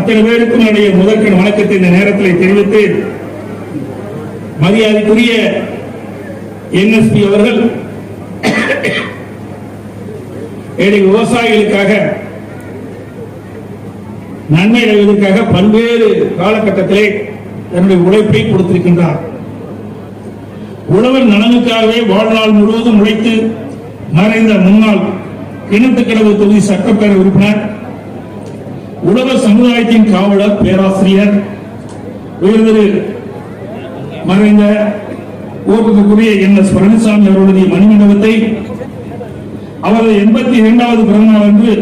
அத்தனை பேருக்கும் என்னுடைய முதற்கண் வணக்கத்தை இந்த நேரத்தில் தெரிவித்து மரியாதைக்குரிய என்எஸ்பி அவர்கள் ஏழை விவசாயிகளுக்காக நன்மை அடைவதற்காக பல்வேறு காலகட்டத்திலே தன்னுடைய உழைப்பை கொடுத்திருக்கின்றார். உழவர் நலனுக்காகவே வாழ்நாள் முழுவதும் உழைத்து மறைந்த முன்னாள் கிணத்துக்கடவு தொகுதி சட்டப்பேரவை உறுப்பினர் உலக சமுதாயத்தின் காவலர் பேராசிரியர் உயர்திரு மறைந்த ஓட்டுக்குரிய என் எஸ். பழனிசாமி அவருடைய மணிமண்டபத்தை அவரது எண்பத்தி இரண்டாவது பிறந்தநாள் அன்று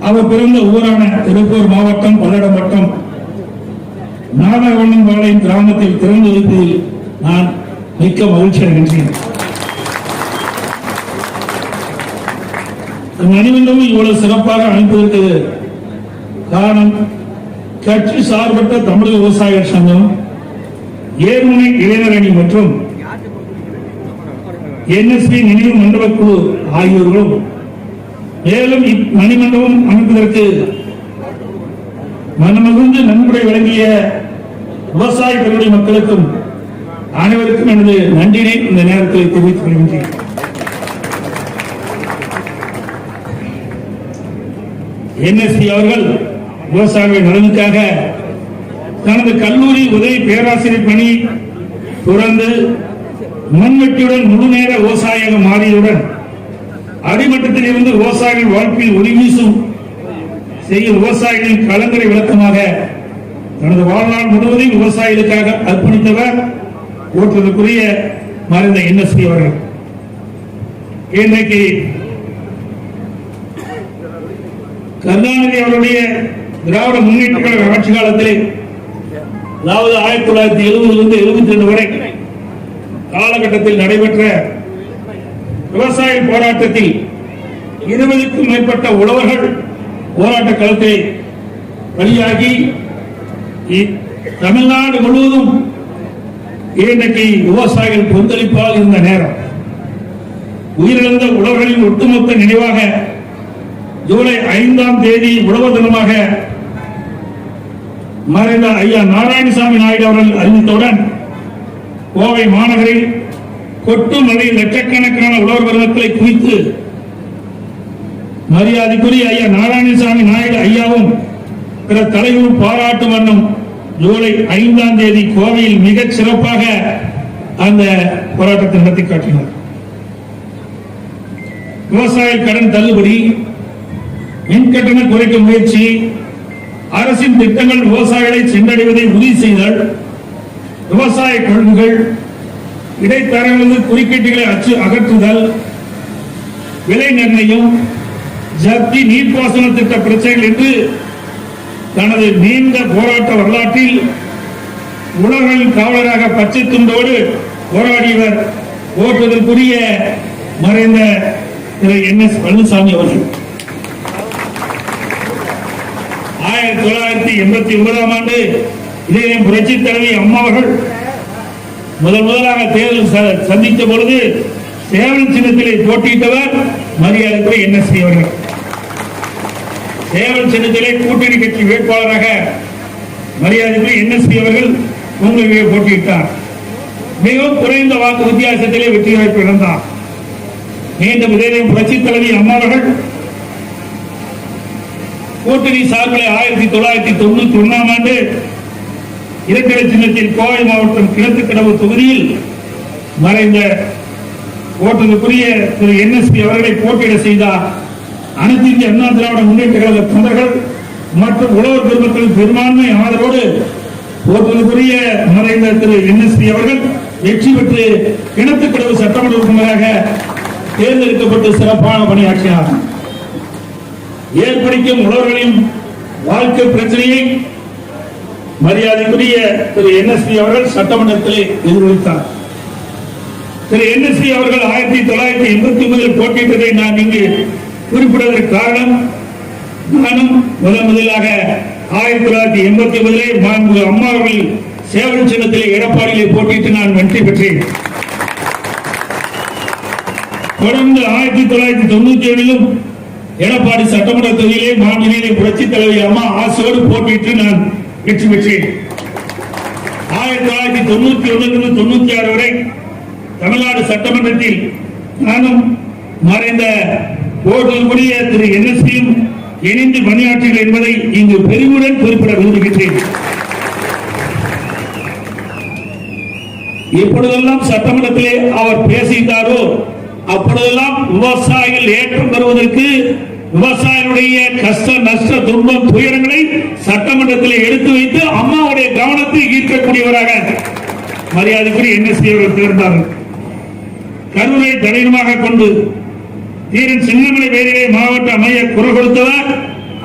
அவர் பிறந்த ஊரான திருப்பூர் மாவட்டம் பல்லடம் வட்டம் நாகவண்ணம்பாளையம் கிராமத்தில் திறந்து வைப்பதில் நான் மிக்க மகிழ்ச்சி அடைகின்றேன் மணிமண்டபம் இவ்வளவு சிறப்பாக அமைப்பதற்கு காரணம் கட்சி சார்பற்ற தமிழக விவசாயிகள் சங்கம் ஏர்முனை இளைஞரணி மற்றும் என்எஸ்பி நினைவு மண்டப குழு ஆகியோர்களும் மேலும் இம்மணிமண்டபம் அமைப்பதற்கு மனமகிழ்ந்து நன்முறை வழங்கிய விவசாய பெருமை மக்களுக்கும் அனைவருக்கும் எனது நன்றினை இந்த நேரத்தில் தெரிவித்துக் கொள்கின்றேன். என்எஸ்பி அவர்கள் விவசாயிகள் நலனுக்காக தனது கல்லூரி உதவி பேராசிரியர் பணி துறந்து முன்வெட்டியுடன் முழுநேர விவசாயியாக மாறியவுடன் அடிமட்டத்தில் இருந்து விவசாயிகள் வாழ்க்கையில் ஒளிவீசும் செய்யும் விவசாயிகளின் கலங்கரை விளக்கமாக தனது வாழ்நாள் முழுவதையும் விவசாயிகளுக்காக அர்ப்பணித்தவர் ஓட்டுவதற்குரிய மறைந்த என்எஸ்பி அவர்கள். இன்றைக்கு கருணாநிதி அவருடைய திராவிட முன்னேற்ற கழக ஆட்சி காலத்திலே அதாவது ஆயிரத்தி தொள்ளாயிரத்தி எழுபதிலிருந்து எழுபத்தி ரெண்டு வரை காலகட்டத்தில் நடைபெற்ற விவசாய போராட்டத்தில் இருபதுக்கும் மேற்பட்ட உழவர்கள் போராட்ட களத்தை பலியாகி இ- தமிழ்நாடு முழுவதும் இன்றைக்கு விவசாயிகள் கொந்தளிப்பால் இருந்த நேரம். உயிரிழந்த உழவர்களின் ஒட்டுமொத்த நினைவாக ஜூலை ஐந்தாம் தேதி உழவர் தினமாக மறைந்த ஐயா நாராயணசாமி நாயுடு அவர்கள் அறிவித்தவுடன் கோவை மாநகரில் கொட்டும் மழை லட்சக்கணக்கான உழவர் வருவத்தை குவித்து மரியாதைக்குரிய ஐயா நாராயணசாமி நாயுடு ஐயாவும் பிற தலைவர் பாராட்டு வண்ணம் ஜூலை ஐந்தாம் தேதி கோவையில் மிகச் சிறப்பாக அந்த போராட்டத்தை நடத்தி காட்டினார். விவசாய கடன் தள்ளுபடி மின்கட்டணம் குறைக்க முயற்சி அரசின் திட்டங்கள் விவசாயிகளை சென்றடைவதை உறுதி செய்தல் விவசாய கொள்கைகள் இடைத்தரகர்களது குறுக்கீட்டுகளை அச்சு அகற்றுதல் விலை நிர்ணயம் ஜப்தி நீர்ப்பாசன திட்ட பிரச்சனைகள் என்று தனது நீண்ட போராட்ட வரலாற்றில் உலகின் காவலராக பச்சை துண்டோடு போராடியவர் ஓட்டுதற்குரிய மறைந்த திரு என் எஸ் பழனிசாமி அவர்கள். ஆயிரத்தி தொள்ளாயிரத்தி எண்பத்தி ஒன்பதாம் ஆண்டு இதே புரட்சி தலைவி அம்மா அவர்கள் முதல் முதலாக தேர்தல் சந்தித்த பொழுது சேவல் சின்னத்திலே போட்டியிட்டவர் மரியாதைக்கு என்ன அவர்கள். சேவல் சின்னத்திலே கூட்டணி கட்சி வேட்பாளராக மரியாதைக்கு என்ன அவர்கள் உங்களுக்கு போட்டியிட்டார். மிகவும் குறைந்த வாக்கு வித்தியாசத்திலே வெற்றி வாய்ப்பு இழந்தார் மீண்டும் இதே புரட்சி தலைவி அம்மாவர்கள் கூட்டணி சார்பில் ஆயிரத்தி தொள்ளாயிரத்தி தொண்ணூத்தி ஒன்னாம் ஆண்டு இரட்டை சின்னத்தில் கோவை மாவட்டம் கிழக்கு தொகுதியில் மறைந்த ஓட்டுக்குரிய திரு என்எஸ்பி அவர்களை போட்டியிட செய்தார் அனைத்து இந்திய அண்ணா திராவிட முன்னேற்ற கழக தொண்டர்கள் மற்றும் உழவர் பெருமக்களின் பெரும்பான்மை ஆதரவோடு ஓட்டுக்குரிய மறைந்த திரு என்எஸ்பி அவர்கள் வெற்றி பெற்று கிணத்துக்கடவு சட்டமன்ற உறுப்பினராக தேர்ந்தெடுக்கப்பட்டு சிறப்பான பணியாற்றினார். ஏற்படுத்தும் உணர்வுகளின் வாழ்க்கை பிரச்சனையை மரியாதைக்குரிய திரு என்எஸ்பி அவர்கள் சட்டமன்றத்தில் எதிரொலித்தார். திரு என்எஸ்பி அவர்கள் ஆயிரத்தி தொள்ளாயிரத்தி எண்பத்தி ஒன்பதில் போட்டியிட்டதை நான் இங்கு குறிப்பிடுவதற்கு காரணம் நானும் முதன் முதலாக ஆயிரத்தி தொள்ளாயிரத்தி எண்பத்தி ஒன்பதிலே மாண்பு அம்மா அவர்கள் சேவல் சின்னத்திலே எடப்பாடியிலே போட்டியிட்டு நான் வெற்றி பெற்றேன். தொடர்ந்து ஆயிரத்தி தொள்ளாயிரத்தி தொண்ணூத்தி ஏழிலும் எடப்பாடி சட்டமன்ற தொகுதியிலே மாநில புரட்சி தலைவி அம்மா ஆசோடு போட்டிட்டு நான் வெற்றி பெற்றேன். ஆயிரத்தி தொள்ளாயிரத்தி தொண்ணூத்தி ஒன்றிலிருந்து தொண்ணூத்தி ஆறு வரை தமிழ்நாடு சட்டமன்றத்தில் நானும் மறைந்த ஓட்டுடைய திரு என்எஸ்பியும் இணைந்து பணியாற்றினர் என்பதை இங்கு பெருமுடன் குறிப்பிட விரும்புகின்றேன். எப்பொழுதெல்லாம் சட்டமன்றத்திலே அவர் பேசுகிறாரோ அப்பொழுதெல்லாம் விவசாயிகள் ஏற்றம் பெறுவதற்கு விவசாயிகளுடைய கஷ்ட நஷ்ட துன்பம் துயரங்களை சட்டமன்றத்தில் எடுத்து வைத்து அம்மாவுடைய கவனத்தை ஈர்க்கக்கூடியவராக மரியாதைக்குரிய என்எஸ்பி அவர்கள் திகழ்ந்தார்கள். கரூரை தலைவமாக கொண்டு தீரன் சின்னமலை பேரிலே மாவட்ட அமையர் குரல் கொடுத்தவர்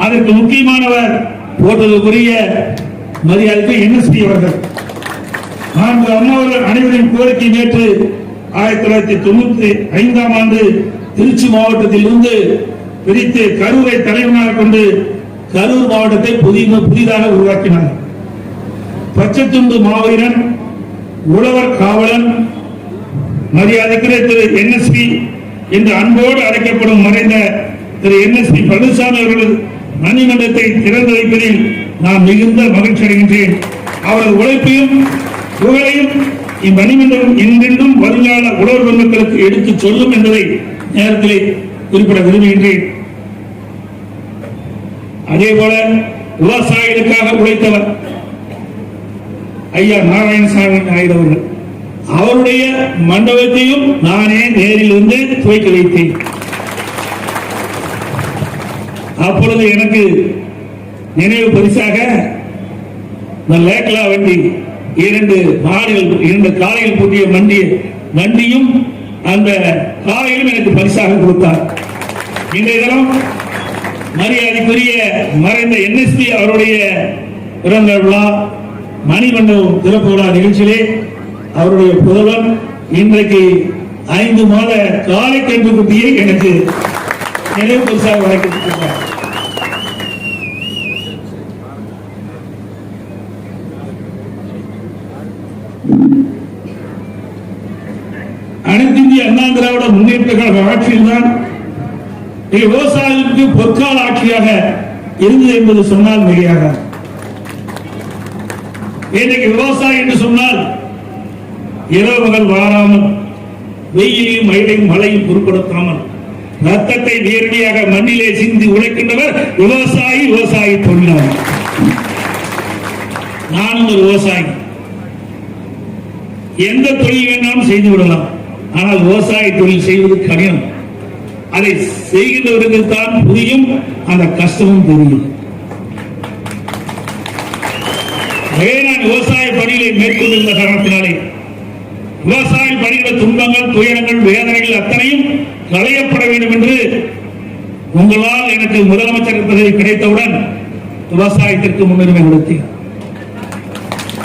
அதற்கு முக்கியமானவர் போட்டதுக்குரிய மரியாதைக்கு என்எஸ்பி அவர்கள். நான்கு அம்மாவர்கள் அனைவரின் கோரிக்கை நேற்று ஆயிரத்தி தொள்ளாயிரத்தி தொண்ணூத்தி ஐந்தாம் ஆண்டு திருச்சி மாவட்டத்தில் இருந்து பிரித்து கரூரை தலைவனாக கொண்டு கரூர் மாவட்டத்தை புதிய புதிதாக உருவாக்கினார். பச்சைத்துண்டு மாவீரன் உழவர் காவலன் மரியாதைக்குரிய திரு என்எஸ்பி என்று அன்போடு அழைக்கப்படும் மறைந்த திரு என்எஸ்பி பழனிசாமி அவர்கள் மணிமண்டத்தை திறந்து வைப்பதில் நான் மிகுந்த மகிழ்ச்சி அடைகின்றேன். அவரது உழைப்பையும் புகழையும் இம்மணிமண்டலம் என்றென்றும் வருங்கால உழவர் பெருமக்களுக்கு எடுத்துச் சொல்லும் என்பதை நேரத்திலே குறிப்பிட விரும்புகின்றேன். அதே போல விவசாயிகளுக்காக உழைத்தவர் ஐயா நாராயணசாமி நாயுடு அவர்கள். அவருடைய மண்டபத்தையும் நானே நேரில் வந்து துவக்கி வைத்தேன். அப்பொழுது எனக்கு நினைவு பரிசாக இந்த லேக்லா வண்டி இரண்டு மாடுகள் இரண்டு காலையில் பூட்டிய வண்டி வண்டியும் அந்த காலையிலும் எனக்கு பரிசாக கொடுத்தார். இன்றைய தினம் மரியாதைக்குரிய மறைந்த என்எஸ்பி அவருடைய பிறந்த விழா மணிமண்டபம் திறப்பு விழா நிகழ்ச்சியிலே அவருடைய புதல்வன் இன்றைக்கு ஐந்து மாத காலை கன்று குட்டியை எனக்கு நினைவு பரிசாக வழங்கியிருக்கிறார் அனைத்து இந்திய அண்ணா திராவிட முன்னேற்ற கழக ஆட்சியில்தான் விவசாயிகளுக்கு பொற்கால ஆட்சியாக இருந்தது என்பது சொன்னால் மிகையாக இன்றைக்கு விவசாயி என்று சொன்னால் இரவுகள் வாராமல் வெயிலையும் மயிலையும் மழையும் பொருட்படுத்தாமல் ரத்தத்தை நேரடியாக மண்ணிலே சிந்தி உழைக்கின்றவர் விவசாயி விவசாயி தொழிலாளர் நானும் ஒரு விவசாயி. எந்த தொழில் வேணாலும் செய்து விடலாம். ஆனால் விவசாய தொழில் செய்வது கடினம். அதை செய்கின்றவர்கள் தான் புரியும். அந்த கஷ்டமும் தெரியும். அதே விவசாய பணிகளை மேற்கொண்டிருந்த காரணத்தினாலே விவசாய பணியில துன்பங்கள் துயரங்கள் வேதனைகள் அத்தனையும் களையப்பட வேண்டும் என்று உங்களால் எனக்கு முதலமைச்சர் பதவி கிடைத்தவுடன் விவசாயத்திற்கு முன்னுரிமை கொடுத்தேன்.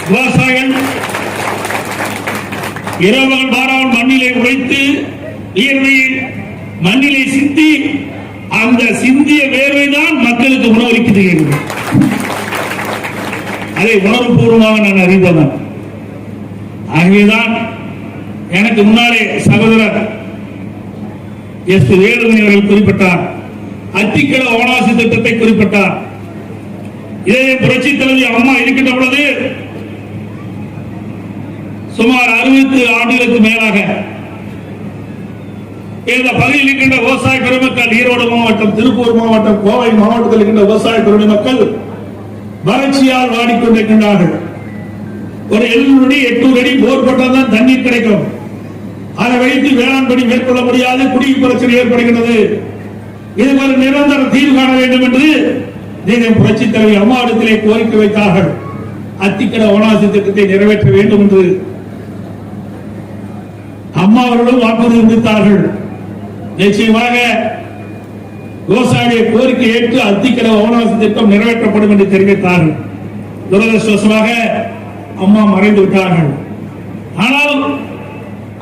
விவசாயம் இரவல் பாராமல் மண்ணிலே உழைத்து வியர்வையை மண்ணிலே சிந்தி அந்த சிந்திய வேர்வை தான் மக்களுக்கு உணவளிக்கிறது அதை உணர்வுபூர்வமாக நான் அறிந்தவன். ஆகவேதான் எனக்கு முன்னாலே சகோதரர் எஸ். பி வேலுமணி அவர்கள் குறிப்பிட்டார். அத்திக்கட ஓனாசி திட்டத்தை குறிப்பிட்டார். இதே புரட்சி தலைவி அம்மா இருக்கின்ற பொழுது சுமார் அறுபத்தி ஆண்டுகளுக்கு மேலாக இந்த பகுதியில் இருக்கின்ற விவசாய பெருமக்கள் ஈரோடு மாவட்டம் திருப்பூர் மாவட்டம் கோவை மாவட்டத்தில் இருக்கின்ற விவசாய பெருமக்கள் வறட்சியால் வாடிக்கொண்டிருக்கின்றார்கள். ஒரு எழுநூறு எட்நூறு அடி போர் போட்டால் தான் தண்ணீர் கிடைக்கும். அதை வைத்து வேளாண் பணி மேற்கொள்ள முடியாது குடிநீர் பிரச்சனை ஏற்படுகின்றது. இது ஒரு நிரந்தர தீர்வு காண வேண்டும் என்று நீங்கள் புரட்சி தலைவி அம்மாவிடத்திலே கோரிக்கை வைத்தார்கள். அத்திக்கட ஓனாசி திட்டத்தை நிறைவேற்ற வேண்டும் என்று அம்மா அவர்களும் வாக்குறுதி அளித்தார்கள் நிச்சயமாக விவசாயிய கோரிக்கை ஏற்று அத்திக்கடவு அவனாசி திட்டம் நிறைவேற்றப்படும் என்று தெரிவித்தார்கள். துரதிருஷ்டவசமாக அம்மா மறைந்து விட்டார்கள். ஆனால்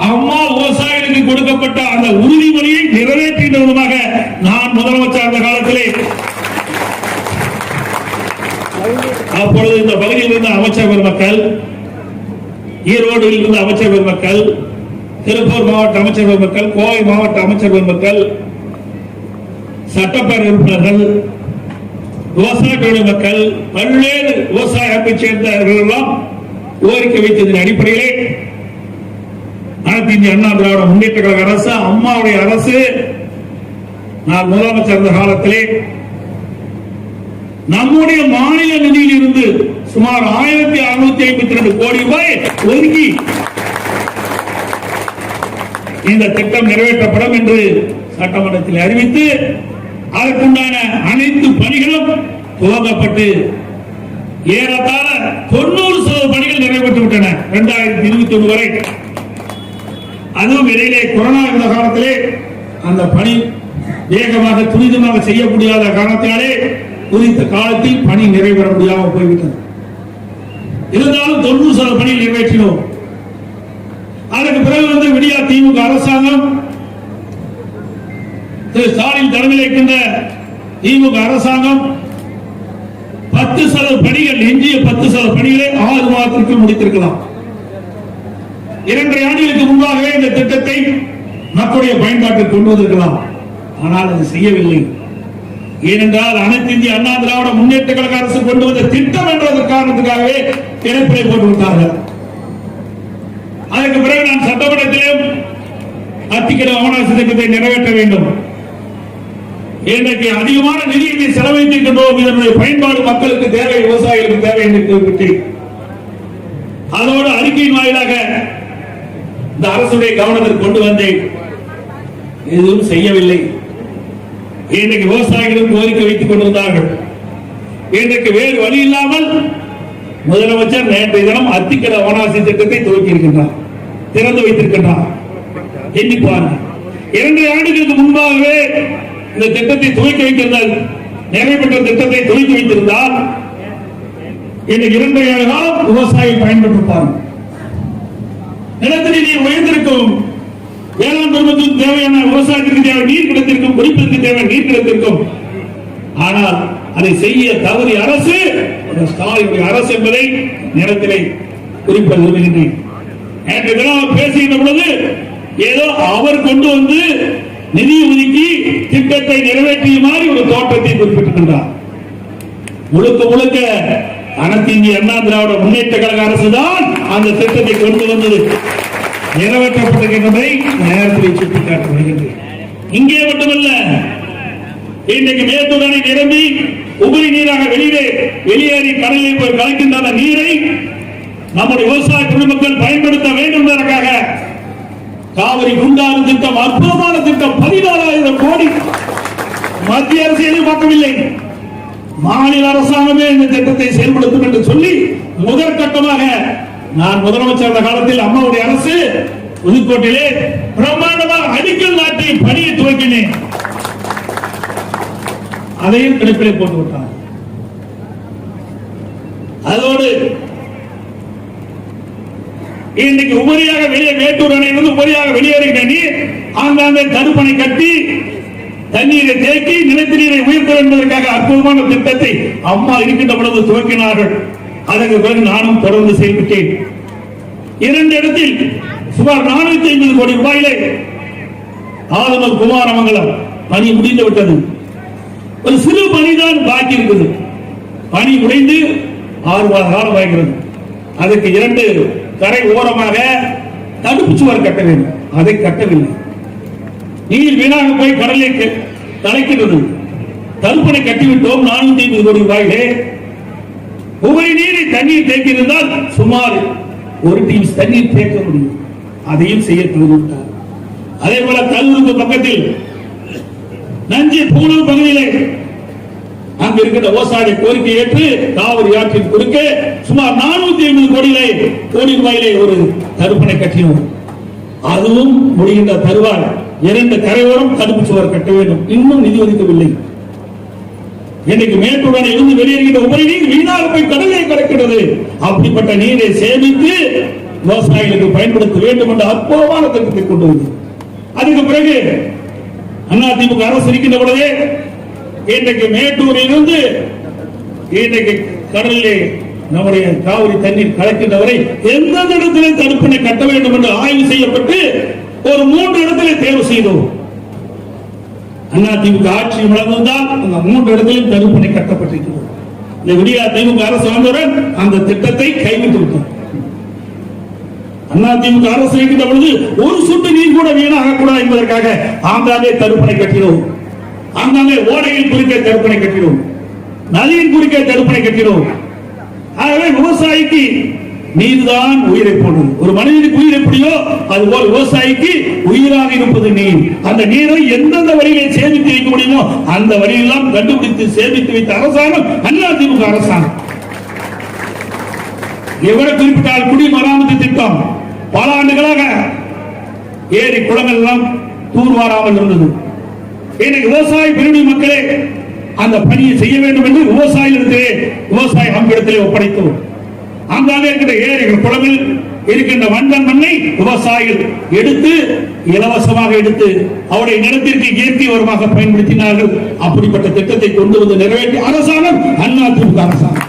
அம்மா விவசாயிகளுக்கு கொடுக்கப்பட்ட அந்த உறுதிமொழியை நிறைவேற்றுகின்ற விதமாக நான் முதலமைச்சர் அந்த காலத்திலே அப்பொழுது இந்த பகுதியில் இருந்த அமைச்சர் பெருமக்கள் ஈரோடு இருந்த அமைச்சர் பெருமக்கள் திருப்பூர் மாவட்ட அமைச்சர் பெருமக்கள் கோவை மாவட்ட அமைச்சர் பெருமக்கள் சட்டப்பேரவை உறுப்பினர்கள் விவசாயிகளுடைய மக்கள் பல்வேறு விவசாய அமைப்பை சேர்ந்தவர்கள் எல்லாம் கோரிக்கை வைத்ததன் அடிப்படையிலே அனைத்து இந்திய அண்ணா திராவிட முன்னேற்ற கழக அரசு அம்மாவுடைய அரசு நான் முதலமைச்சர் இருந்த காலத்திலே நம்முடைய மாநில நிதியில் இருந்து சுமார் ஆயிரத்தி அறுநூத்தி ஐம்பத்தி ரெண்டு கோடி ரூபாய் ஒதுக்கி இந்த திட்டம் நிறைவேற்றப்படும் என்று சட்டமன்றத்தில் அறிவித்து அதற்குண்டான அனைத்து பணிகளும் துவங்கப்பட்டு ஏறத்தாழ தொண்ணூறு சதவீத பணிகள் நிறைவேற்றி விட்டன இரண்டாயிரத்தி இருபத்தி ஒன்று வரை. அதுவும் இடையிலே கொரோனா இருந்த காலத்திலே அந்த பணி வேகமாக துரிதமாக செய்ய முடியாத காரணத்தினாலே குறித்த காலத்தில் பணி நிறைவேற முடியாமல் போய்விட்டது. இருந்தாலும் தொண்ணூறு சதவீத பணி நிறைவேற்றினோம். அதற்கு பிறகு வந்து விடியா திமுக அரசாங்கம் திரு. ஸ்டாலின் தலைமையில் இருக்கின்ற திமுக அரசாங்கம் பத்து சதவீத பணிகள் எஞ்சிய பத்து சதவீத பணிகளை ஆறு மாதத்திற்கு முடித்திருக்கலாம். இரண்டரை ஆண்டுகளுக்கு முன்பாகவே இந்த திட்டத்தை மக்களுடைய பயன்பாட்டில் கொண்டு வந்திருக்கலாம். ஆனால் அது செய்யவில்லை. ஏனென்றால் அனைத்து இந்திய அண்ணா திராவிட முன்னேற்ற கழக அரசு கொண்டு வந்த திட்டம் என்ற காரணத்துக்காகவே இணைப்பிலை போட்டு விட்டார்கள் அதற்கு பிறகு நான் சட்டமன்றத்திலும் அத்திக்கட அவனாசி திட்டத்தை நிறைவேற்ற வேண்டும். இன்றைக்கு அதிகமான நிதியை செலவழித்திருக்கின்றோம். இதனுடைய பயன்பாடு மக்களுக்கு தேவை விவசாயிகளுக்கு தேவை என்று குறிப்பிட்டேன் அதோடு அறிக்கையின் வாயிலாக இந்த அரசுடைய கவனத்திற்கு கொண்டு வந்தேன். எதுவும் செய்யவில்லை. இன்றைக்கு விவசாயிகளும் கோரிக்கை வைத்துக் கொண்டிருந்தார்கள். இன்றைக்கு வேறு வழி இல்லாமல் முதலமைச்சர் நேற்றைய தினம் அத்திக்கட அவனாசி திட்டத்தை துவக்கி இருக்கின்றார். திறந்து வைத்திருக்கின்றார். எண்ணி பாருங்க. இரண்டு ஆண்டுகளுக்கு முன்பாகவே இந்த திட்டத்தை துவக்கி வைத்திருந்தால் நிறைவேற்ற திட்டத்தை துவக்கி வைத்திருந்தால் இன்னைக்கு இரண்டு ஏழு காலம் விவசாயி பயன்பட்டிருப்பார் நிலத்தடி நீர் உயர்ந்திருக்கும். வேளாண் குடும்பத்துக்கு தேவையான விவசாயத்திற்கு தேவை நீர் கிடைத்திருக்கும் குடிப்பதற்கு தேவை நீர் கிடைத்திருக்கும். ஆனால் அதை செய்ய தவறி அரசு ஸ்டாலினுடைய அரசு என்பதை நேரத்திலே குறிப்பிட விரும்புகின்றேன். நேற்று தினம் பேசுகின்ற பொழுது ஏதோ அவர் கொண்டு வந்து நிதி ஒதுக்கி திட்டத்தை நிறைவேற்றிய மாதிரி ஒரு தோற்றத்தை குறிப்பிட்டிருக்கின்றார். முழுக்க முழுக்க அனைத்து இந்திய அண்ணா திராவிட முன்னேற்ற கழக அரசு தான் அந்த திட்டத்தை கொண்டு வந்தது. நிறைவேற்றப்பட்டிருக்கின்றதை நேரத்தில் சுட்டிக்காட்டப்படுகின்றது இங்கே மட்டுமல்ல இன்றைக்கு மேற்குடனை நிரம்பி உபரி நீராக வெளியே வெளியேறி கடலில் போய் கலக்கின்ற நீரை நம்முடைய விவசாய குடிமக்கள் பயன்படுத்த வேண்டும் என்பதற்காக காவிரி குண்டாறு திட்டம் அற்புதமான திட்டம் பதினாலாயிரம் கோடி மத்திய அரசு எதிர்பார்க்கவில்லை மாநில அரசாங்கமே இந்த திட்டத்தை செயல்படுத்தும் என்று சொல்லி முதற்கட்டமாக நான் முதலமைச்சர் அந்த காலத்தில் அம்மாவுடைய அரசு புதுக்கோட்டையிலே பிரம்மாண்டமாக அடிக்கல் நாட்டி பணியை துவக்கினேன். அதையும் கிடப்பிலே போட்டு விட்டாங்க அதோடு இன்றைக்கு உபரியாக வெளியே மேட்டூர் அணையிலிருந்து உபரியாக வெளியேறுகிற நீர் ஆங்காங்கே தடுப்பணை கட்டி தண்ணீரை தேக்கி நிலத்து நீரை என்பதற்காக அற்புதமான திட்டத்தை அம்மா இருக்கின்ற பொழுது துவக்கினார்கள். அதற்கு பிறகு நானும் தொடர்ந்து செயல்பட்டேன். இரண்டு இடத்தில் சுமார் நானூத்தி ஐம்பது கோடி ரூபாயிலே ஆளுநர் குமாரமங்கலம் பணி முடிந்து விட்டது. ஒரு சிறு பணிதான் பாக்கி இருக்குது. பணி முடிந்து ஆறு மாத காலம் ஆகிறது. அதுக்கு இரண்டு கரை ஓரமாக தடுப்பு சுவர் கட்ட வேண்டும். அதை கட்டவில்லை. நீர் வீணாக போய் கடலை க- தடுப்பணை கட்டிவிட்டோம் நானூத்தி ஐம்பது கோடி ரூபாயிலே. உபரி நீரை தண்ணீர் தேக்கியிருந்தால் சுமார் ஒரு டீம் தண்ணீர் தேக்க முடியும். அதையும் செய்ய தவறிவிட்டார் அதே போல கல்லூருக்கு பக்கத்தில் நஞ்சி பூணூர் பகுதியிலே அங்கு இருக்கின்ற விவசாய கோரிக்கை ஏற்று காவிரி ஆற்றின் குறுக்கே சுமார் நானூத்தி ஐம்பது கோடியிலே கோடி ரூபாயிலே ஒரு தடுப்பணை கட்டினோம். அதுவும் முடிகின்ற தருவாய் இரண்டு கரையோரம் தடுப்பு சுவர் கட்ட வேண்டும். இன்னும் நிதி ஒதுக்கவில்லை. இன்னைக்கு மேட்டுடன் இருந்து வெளியேறுகின்ற உபரி நீர் வீணாக போய் கடலை கிடக்கிறது. அப்படிப்பட்ட நீரை சேமித்து விவசாயிகளுக்கு பயன்படுத்த வேண்டும் என்ற அற்புதமான திட்டத்தை கொண்டு வந்தது அதுக்கு பிறகு அதிமுக அரசு இருக்கின்ற பொழுதே இன்றைக்கு மேட்டூரில் இருந்து இன்றைக்கு கடலிலே நம்முடைய காவிரி தண்ணீர் கலக்கின்றவரை எந்தெந்த இடத்திலே தடுப்பணை கட்ட வேண்டும் என்று ஆய்வு செய்யப்பட்டு ஒரு மூன்று இடத்திலே தேர்வு செய்தோம். அதிமுக ஆட்சி வளர்ந்தால் அந்த மூன்று இடத்திலும் தடுப்பினை கட்டப்பட்டிருக்கிறது. இந்த விடியா திமுக அரசு வந்தவுடன் அந்த திட்டத்தை கைவிட்டு விட்டோம். அதிமுக அரசு இருக்கின்ற பொழுது ஒரு சொட்டு நீர் கூட வீணாக கூடாது என்பதற்காக ஆங்காங்கே தடுப்பணை கட்டினோம். ஆங்காங்கே ஓடையில் குறுக்கே தடுப்பணை கட்டினோம். நதியின் குறுக்கே தடுப்பணை கட்டினோம். ஆகவே விவசாயிக்கு நீர்தான் உயிரை போடும். ஒரு மனிதனுக்கு உயிர் எப்படியோ அது போல விவசாயிக்கு உயிராக இருப்பது நீர். அந்த நீரை எந்தெந்த வழியிலே சேமித்து வைக்க முடியுமோ அந்த வழியெல்லாம் கண்டுபிடித்து சேமித்து வைத்த அரசாங்கம் அதிமுக அரசாங்கம். எவ்வளவு குறிப்பிட்டால் குடிமராமத்து திட்டம்? பல ஆண்டுகளாக ஏரி குளங்கள் எல்லாம் தூர்வாராமல் இருந்தது. இன்னைக்கு விவசாய பிரிவு மக்களே அந்த பணியை செய்ய வேண்டும் என்று விவசாயிகளிடத்திலே விவசாய அமைப்பிடத்திலே ஒப்படைத்தோம். அங்காக இருக்கிற ஏரிகள் குளங்கள் இருக்கின்ற வண்டல் மண்ணை விவசாயிகள் எடுத்து இலவசமாக எடுத்து அவருடைய நிலத்திற்கு இயற்கை உரமாக பயன்படுத்தினார்கள். அப்படிப்பட்ட திட்டத்தை கொண்டு வந்து நிறைவேற்றிய அரசாங்கம் அதிமுக அரசாங்கம்.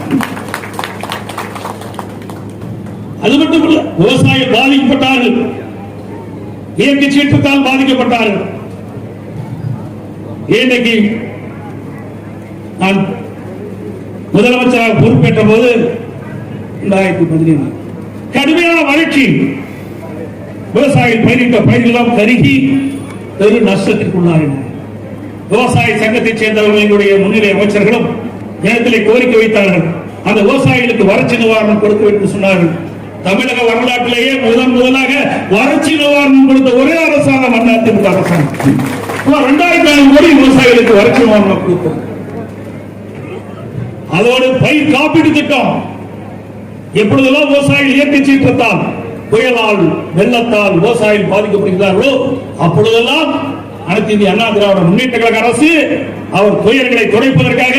அது மட்டுமல்ல விவசாயிகள் பாதிக்கப்பட்டார்கள். இயற்கை சீற்றத்தால் பாதிக்கப்பட்டார்கள். இன்னைக்கு நான் முதலமைச்சராக பொறுப்பேற்ற போது இரண்டாயிரத்தி பதினேழு கடுமையான வறட்சி விவசாயிகள் பயிரிட்ட பயிர்களெல்லாம் கருகி பெரு நஷ்டத்திற்குள்ளாயின விவசாய சங்கத்தைச் சேர்ந்தவர்கள் எங்களுடைய முன்னிலை அமைச்சர்களும் நேரத்திலே கோரிக்கை வைத்தார்கள். அந்த விவசாயிகளுக்கு வறட்சி நிவாரணம் கொடுக்க வேண்டும் சொன்னார்கள். தமிழக வரலாற்றிலேயே முதன் முதலாக வறட்சி நிவாரணம் கொடுத்த ஒரே அரசாங்கம் அதிமுக அரசாங்கம். ரெண்டாயிரத்தி இரண்டாயிரத்தி ஐநூறு கோடி விவசாயிகளுக்கு வறட்சி நிவாரணம் கொடுத்தோம். அதோடு பயிர் காப்பீடு திட்டம். எப்பொழுதெல்லாம் விவசாயிகள் இயற்கை சீற்றத்தால் புயலால் வெள்ளத்தால் விவசாயிகள் பாதிக்கப்படுகிறார்களோ அப்பொழுதெல்லாம் அனைத்து இந்திய அண்ணா திராவிட முன்னேற்ற கழக அரசு அவர் புயல்களை குறைப்பதற்காக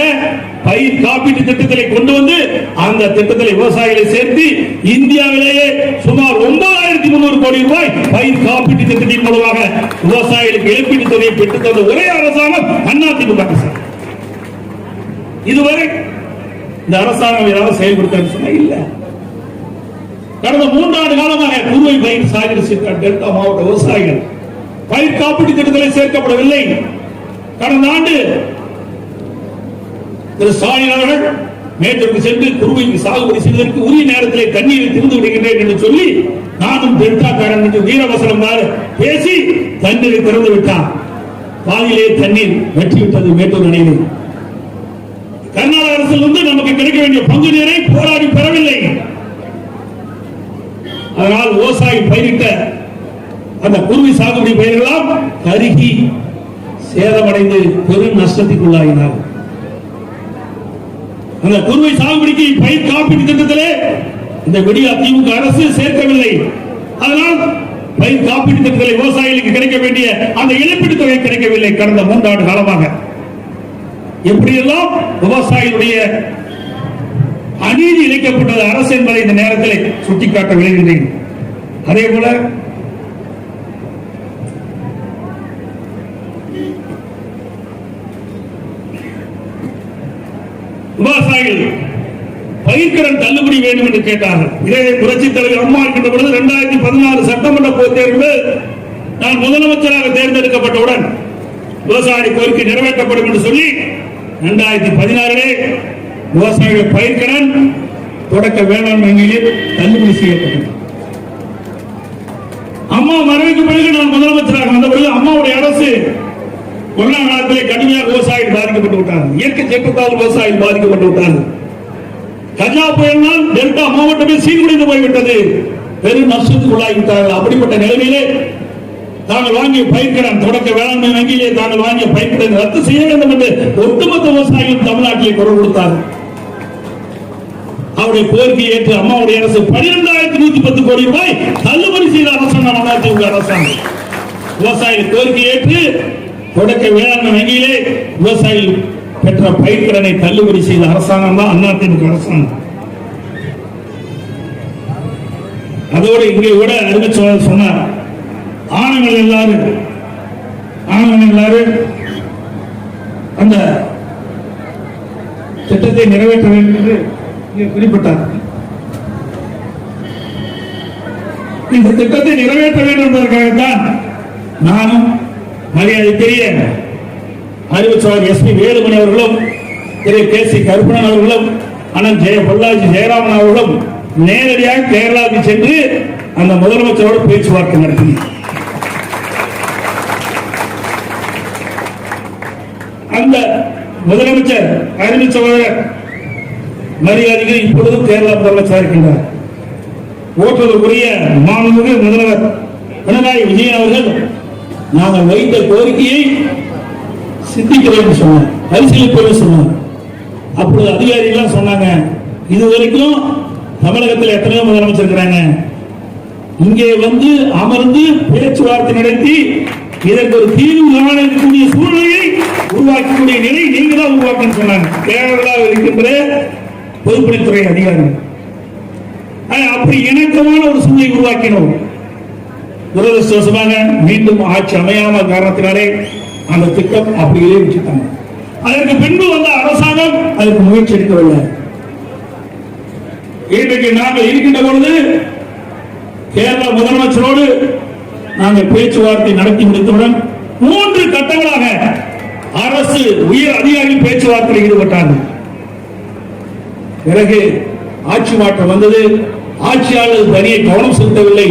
பயிர் காப்பீட்டு திட்டத்தை கொண்டு வந்து அந்த திட்டத்தில் விவசாயிகளை சேர்த்து இந்தியாவிலேயே சுமார் ஒன்பதாயிரத்தி முன்னூறு கோடி ரூபாய் பயிர் காப்பீட்டு திட்டத்தின் மூலமாக விவசாயிகளுக்கு இழப்பீட்டு தொகையை பெற்றுத் தந்த ஒரே அரசாங்கம் அதிமுக அரசாங்கம் இதுவரை இந்த அரசாங்கம் ஏதாவது செயல்படுத்த சொன்னா இல்ல. கடந்த மூன்றாண்டு காலமாக குருவை பயிர் சாகுபடி செய்த டெல்டா மாவட்ட விவசாயிகள் பயிர் காப்பீட்டு திட்டத்தில் சேர்க்கப்படவில்லை. கடந்த ஆண்டு திரு ஸ்டாலின் அவர்கள் மேட்டூருக்கு சென்று குருவைக்கு சாகுபடி செய்வதற்கு உரிய நேரத்திலே தண்ணீரை திறந்து விடுகின்றேன் என்று சொல்லி நானும் டெல்டாக்காரன் என்று வீரவசனம் பேசி தண்ணீரை திறந்து விட்டான். பாதியிலே தண்ணீர் வெற்றி விட்டது மேட்டூர் அணையில். கர்நாடக அரசில் இருந்து நமக்கு கிடைக்க வேண்டிய பங்கு நீரை போராடி பெறவில்லை. அதனால் விவசாயி பயிரிட்ட அந்த குருவி சாகுபடி பயிர்களாம் கருகி சேதமடைந்து பெரும் நஷ்டத்திற்குள்ளாகினார்கள் அந்த குறுவை சாகுபடிக்கு பயிர் காப்பீட்டு திட்டத்திலே இந்த விடியா திமுக அரசு சேர்க்கவில்லை. அதனால் பயிர் காப்பீட்டு திட்டத்திலே விவசாயிகளுக்கு கிடைக்க வேண்டிய அந்த இழப்பீட்டு தொகை கிடைக்கவில்லை கடந்த மூன்றாண்டு காலமாக. எப்படியெல்லாம் விவசாயிகளுடைய அநீதி இழைக்கப்பட்டது அரசு என்பதை இந்த நேரத்தில் சுட்டிக்காட்ட விளைகின்றேன் அதே போல விவசாயிகள் பயிர்கடன் தள்ளுபடி வேண்டும் என்று கேட்டார்கள். இதே புரட்சி தலைவர் அம்மா இருக்கின்ற பொழுது இரண்டாயிரத்தி பதினாறு சட்டமன்ற பொது தேர்வு நான் முதலமைச்சராக தேர்ந்தெடுக்கப்பட்டவுடன் விவசாய கோரிக்கை நிறைவேற்றப்படும் என்று சொல்லி இரண்டாயிரத்தி பதினாறிலே விவசாயிகள் பயிர்கடன் தொடக்க வேளாண் வங்கியில் தள்ளுபடி செய்யப்பட்டது. அம்மா மறைவுக்கு பிறகு நான் முதலமைச்சராக வந்த பொழுது அம்மாவுடைய அரசு கொரோனா காலத்திலே கடுமையாக விவசாயிகள் பாதிக்கப்பட்டு விட்டார்கள். இயற்கை சீற்றத்தால் விவசாயிகள் பாதிக்கப்பட்டு விட்டார்கள். கஜா புயல்னால் டெல்டா மாவட்டமே சீர்குலைந்து போய்விட்டது. பெரும் நஷ்டத்துக்கு உள்ளாகிவிட்டார்கள் அப்படிப்பட்ட நிலைமையிலே தாங்கள் வாங்கிய பயிர்க்கடன் தொடக்க வேளாண்மை வங்கியிலே தாங்கள் வாங்கிய பயிர்க்கடன் ரத்து செய்ய வேண்டும் என்று ஒட்டுமொத்த விவசாயிகள் தமிழ்நாட்டிலே குரல் கொடுத்தார்கள். அவருடைய கோரிக்கை ஏற்று அம்மாவுடைய அரசு பனிரெண்டாயிரத்தி நூத்தி பத்து கோடி ரூபாய் தள்ளுபடி செய்த அரசாங்கம் அதிமுக அரசாங்கம். விவசாயிகள் கோரிக்கை ஏற்று தொடக்க வேளாண்மை வங்கியிலே விவசாயிகள் பெற்ற பயிர்கடனை தள்ளுபடி செய்த அரசாங்கம் தான் அதிமுக அரசாங்கம். அதோடு இங்கே கூட அறிவிச்சவர் சொன்னார். ஆணவங்கள் எல்லாரும் ஆணவங்கள் எல்லாரும் அந்த திட்டத்தை நிறைவேற்ற வேண்டும் என்று இங்கே குறிப்பிட்டார். இந்த திட்டத்தை நிறைவேற்ற வேண்டும் என்பதற்காகத்தான் நானும் மரியாதைக்குரிய அறிவுச்சாளர் எஸ் பி வேலுமணி அவர்களும் திரு கே சி கருப்பணன் அவர்களும் அண்ணன் ஜெய பொள்ளாச்சி ஜெயராமன் அவர்களும் நேரடியாக கேரளாவுக்கு சென்று அந்த முதலமைச்சரோடு பேச்சுவார்த்தை நடத்தின அந்த முதலமைச்சர் அறிவிச்சவர் மரியாதைக்கு இப்பொழுதும் கேரளா முதலமைச்சராக இருக்கின்றார். ஓட்டுவதற்குரிய மாண்புமிகு முதல்வர் பினராயி விஜயன் அவர்கள் நாங்கள் வைத்த கோரிக்கையை சிந்திக்கிறோம் சொன்னேன் சொன்னார். பரிசீலிப்போம் சொன்னார். அப்பொழுது அதிகாரிகள் சொன்னாங்க இது வரைக்கும் தமிழகத்தில் எத்தனையோ முதலமைச்சர் இருக்கிறாங்க. இங்கே வந்து அமர்ந்து பேச்சுவார்த்தை நடத்தி இதற்கு ஒரு தீர்வு காணக்கூடிய சூழ்நிலையை உருவாக்கக்கூடிய நிலை நீங்க தான் உருவாக்கணும் சொன்னாங்க. கேரளாவில் இருக்கின்ற பொதுப்பணித்துறை அதிகாரிகள். அப்படி இணக்கமான ஒரு சூழ்நிலை உருவாக்கினோம். துரதிருஷ்டவசமாக மீண்டும் ஆட்சி அமையாம காரணத்தினாலே அந்த திட்டம் அப்படியே வச்சுட்டாங்க அதற்கு பின்பு வந்த அரசாங்கம் அதற்கு முயற்சி எடுக்கவில்லை இன்றைக்கு நாங்கள் இருக்கின்ற பொழுது கேரள முதலமைச்சரோடு நாங்கள் பேச்சுவார்த்தை நடத்தி முடித்தவுடன் மூன்று கட்டங்களாக அரசு உயர் அதிகாரிகள் பேச்சுவார்த்தையில் ஈடுபட்டார்கள். பிறகு ஆட்சி மாற்றம் வந்தது. ஆட்சியாளர் தனியை கவனம் செலுத்தவில்லை.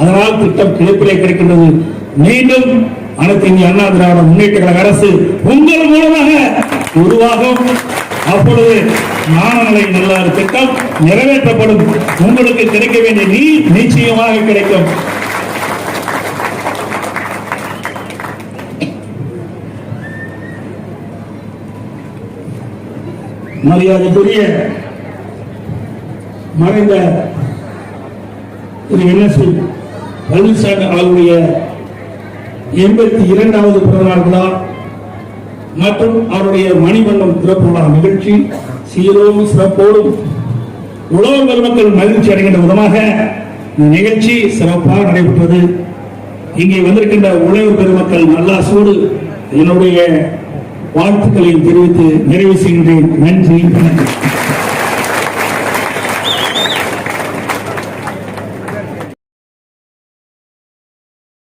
அதனால் திட்டம் கிழப்பிலே கிடைக்கின்றது. மீண்டும் அனைத்து இந்திய அண்ணா திராவிட முன்னேற்ற கழக அரசு உங்கள் மூலமாக உருவாகும். அப்பொழுது ஞானமலை நல்லாறு திட்டம் நிறைவேற்றப்படும். உங்களுக்கு கிடைக்க வேண்டிய நீர் நிச்சயமாக கிடைக்கும். மரியாதைக்குரிய மறைந்த திரு என்எஸ்பி பழனிசாமி அவருடைய எண்பத்தி இரண்டாவது பிறந்தநாள் விழா மற்றும் அவருடைய மணிமண்டலம் திறப்பு விழா நிகழ்ச்சி. சீரோடும் சிறப்போடும் உழவர் பெருமக்கள் மகிழ்ச்சி அடைகின்ற விதமாக இந்த நிகழ்ச்சி சிறப்பாக நடைபெற்றது. இங்கே வந்திருக்கின்ற உழவர் பெருமக்கள் நல்லா சூடு என்னுடைய வாழ்த்துக்களை தெரிவித்து நிறைவு செய்கின்றேன். நன்றி. வணக்கம்